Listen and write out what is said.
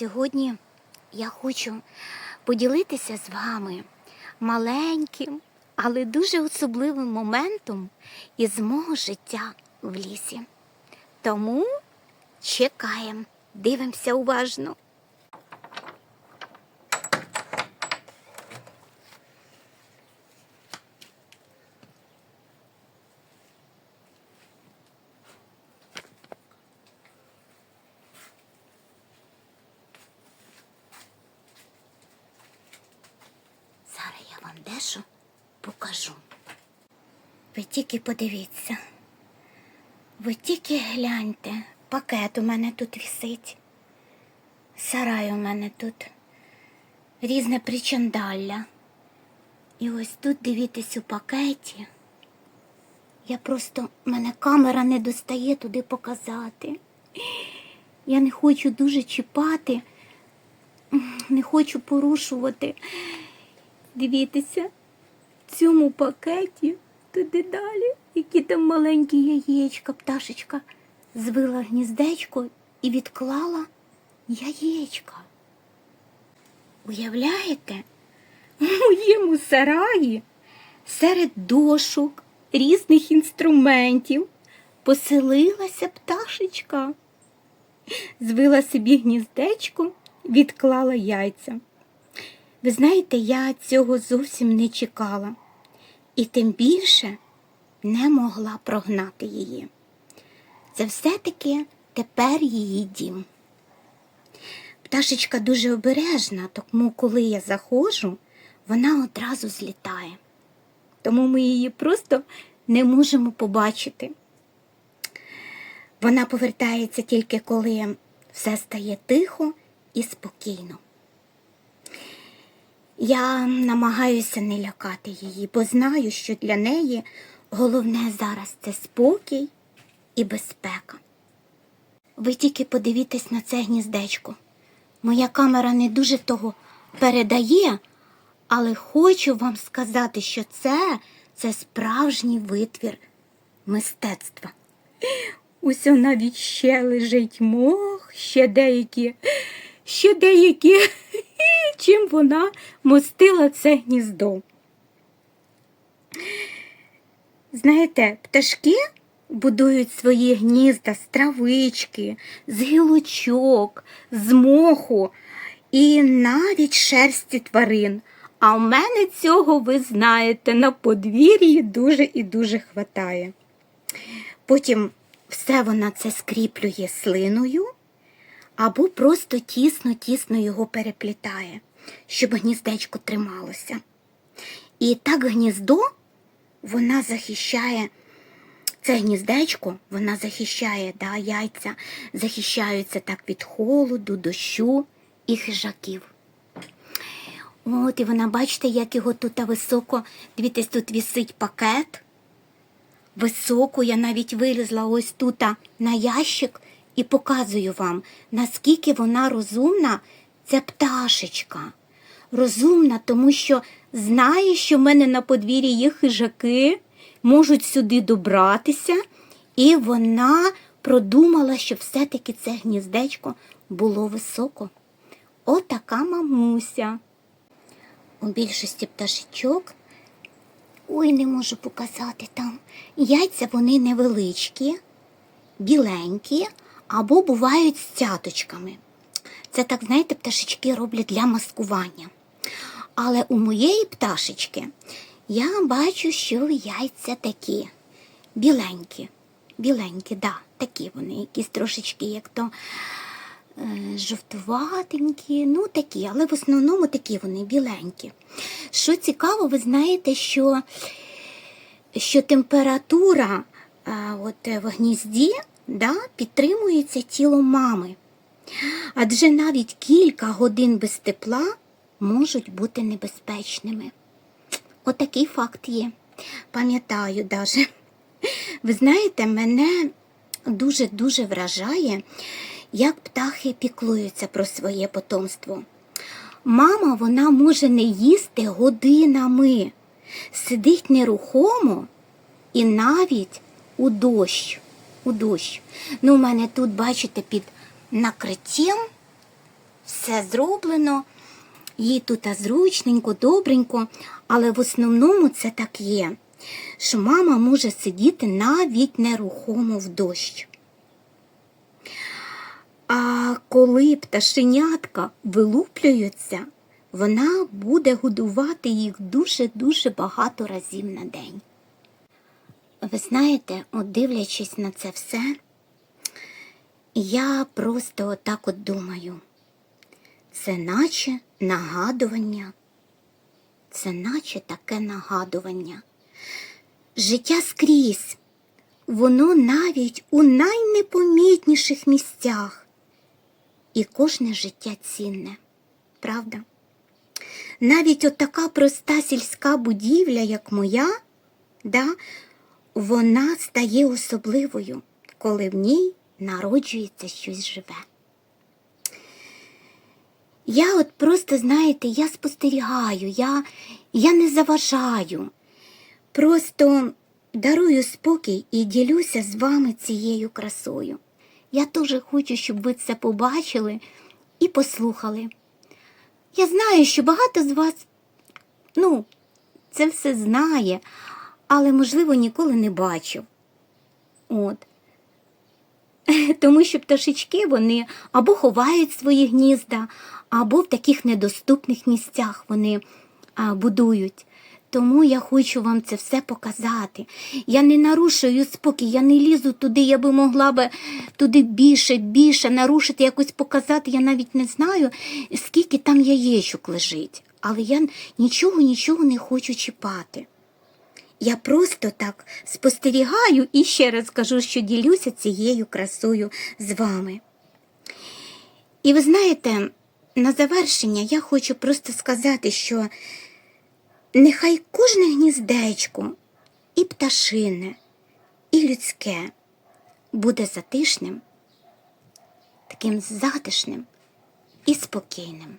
Сьогодні я хочу поділитися з вами маленьким, але дуже особливим моментом із мого життя в лісі. Тому чекаємо, дивимося уважно. Зараз я покажу. Ви тільки подивіться. Ви тільки гляньте, пакет у мене тут висить. Сарай у мене тут. Різне причандалля. І ось тут дивіться у пакеті. Я просто, мене камера не достає туди показати. Я не хочу дуже чіпати, не хочу порушувати. Дивіться, в цьому пакеті туди далі, які там маленькі яєчка, пташечка звила гніздечко і відклала яєчка. Уявляєте, у моєму сараї серед дошок, різних інструментів поселилася пташечка, звила собі гніздечко, відклала яйця. Ви знаєте, я цього зовсім не чекала і тим більше не могла прогнати її. Це все-таки тепер її дім. Пташечка дуже обережна, тому коли я заходжу, вона одразу злітає. Тому ми її просто не можемо побачити. Вона повертається тільки коли все стає тихо і спокійно. Я намагаюся не лякати її, бо знаю, що для неї головне зараз це спокій і безпека. Ви тільки подивіться на це гніздечко. Моя камера не дуже того передає, але хочу вам сказати, що це, це справжній витвір мистецтва. Усьо навіть ще лежить мох, ще деякі, ще деякі, чим вона мостила це гніздо. Знаєте, пташки будують свої гнізда з травички, з гілочок, з моху і навіть шерсті тварин. А в мене цього, ви знаєте, на подвір'ї дуже і дуже хватає. Потім все вона це скріплює слиною або просто тісно-тісно його переплітає, щоб гніздечко трималося. І так гніздо вона захищає, це гніздечко, вона захищає да, яйця, захищаються так від холоду, дощу і хижаків. От, і вона, бачите, як його тут високо, дивіться, тут висить пакет. Високо я навіть вилізла ось тут на ящик і показую вам, наскільки вона розумна, ця пташечка. Розумна, тому що знає, що в мене на подвір'ї є хижаки, можуть сюди добратися, і вона продумала, що все-таки це гніздечко було високо. Отака мамуся. У більшості пташечок, ой, не можу показати там. Яйця вони невеличкі, біленькі або бувають з цяточками. Це так, знаєте, пташечки роблять для маскування. Але у моєї пташечки я бачу, що яйця такі біленькі. Біленькі, да, такі вони, якісь трошечки, як то е, жовтуватенькі, ну такі, але в основному такі вони біленькі. Що цікаво, ви знаєте, що, що температура е, от, в гнізді да, підтримується тілом мами. Адже навіть кілька годин без тепла можуть бути небезпечними. Отакий факт є. Пам'ятаю даже. Ви знаєте, мене дуже-дуже вражає, як птахи піклуються про своє потомство. Мама, вона може не їсти годинами, сидить нерухомо і навіть у дощ. У дощ. Ну, у мене тут, бачите, під накриттям все зроблено, їй тут зручненько, добренько, але в основному це так є, що мама може сидіти навіть нерухомо в дощ. А коли пташенятка вилуплюються, вона буде годувати їх дуже-дуже багато разів на день. Ви знаєте, от дивлячись на це все, я просто отак от думаю. Це наче нагадування, це наче таке нагадування. Життя скрізь, воно навіть у найнепомітніших місцях. І кожне життя цінне, правда? Навіть от така проста сільська будівля, як моя, да, вона стає особливою, коли в ній народжується щось живе. Я от просто, знаєте, я спостерігаю, я, я не заважаю. Просто дарую спокій і ділюся з вами цією красою. Я теж хочу, щоб ви це побачили і послухали. Я знаю, що багато з вас, ну, це все знає, але, можливо, ніколи не бачив. От. Тому що пташечки вони або ховають свої гнізда, або в таких недоступних місцях вони а, будують. Тому я хочу вам це все показати. Я не нарушую спокій, я не лізу туди, я би могла би туди більше, більше нарушити, якось показати. Я навіть не знаю, скільки там яєчок лежить. Але я нічого, нічого не хочу чіпати. Я просто так спостерігаю і ще раз кажу, що ділюся цією красою з вами. І ви знаєте, на завершення я хочу просто сказати, що нехай кожне гніздечко, і пташине, і людське буде затишним, таким затишним і спокійним.